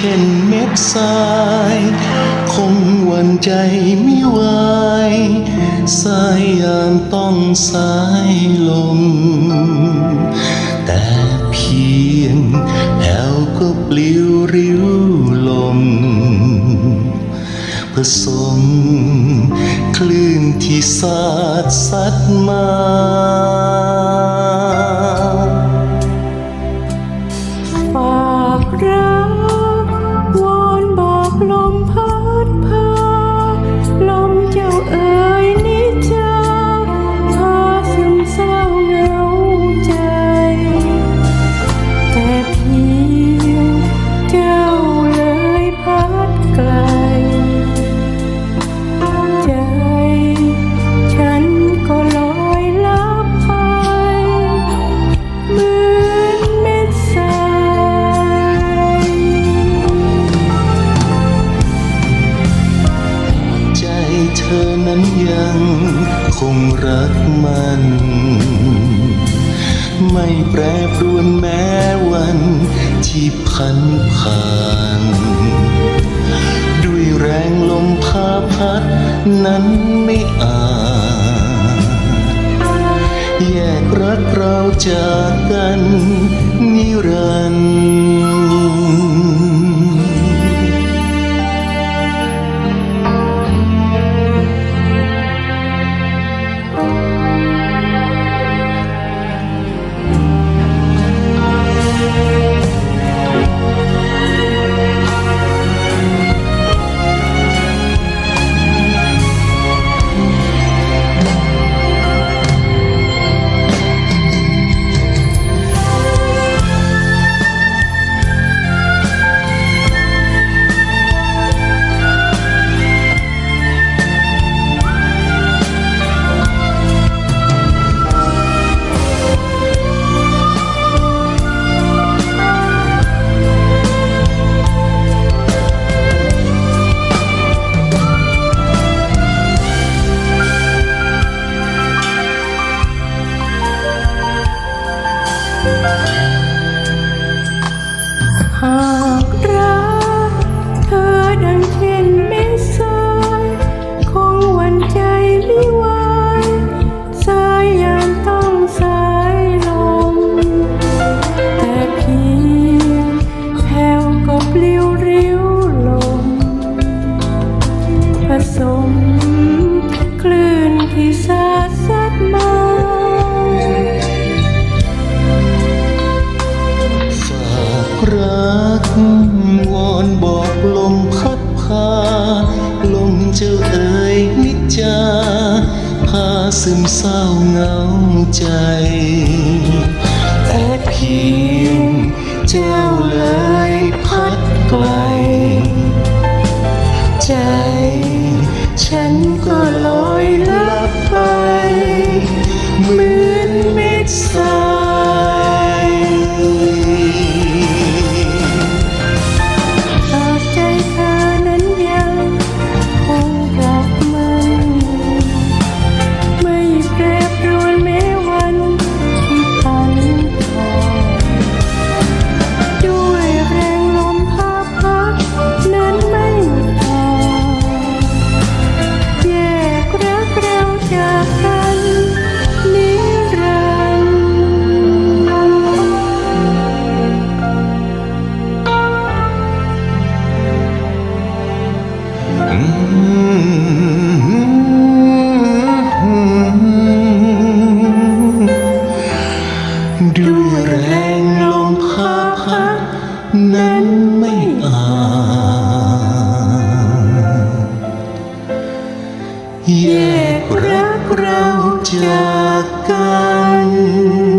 เช่นเม็ดทราย คงหวันใจไม่ไหวสายยามต้องสายลม แต่เพียงแผ่วก็ปลิวริ้วลม ผสมคลื่นที่สาดซัดมาฝากรัก ธอนั้นยังคงรักมัน ไม่แปรปรวนแม้วันที่พันผ่าน ด้วยแรงลมพาพัดนั้นไม่อาจแยกรักเราจากกันนิรันดร์ มเจ้าเอ๋ยนิจาพาซึมเศร้าเหงาใจแต่เพีย แยกรักเราจากกัน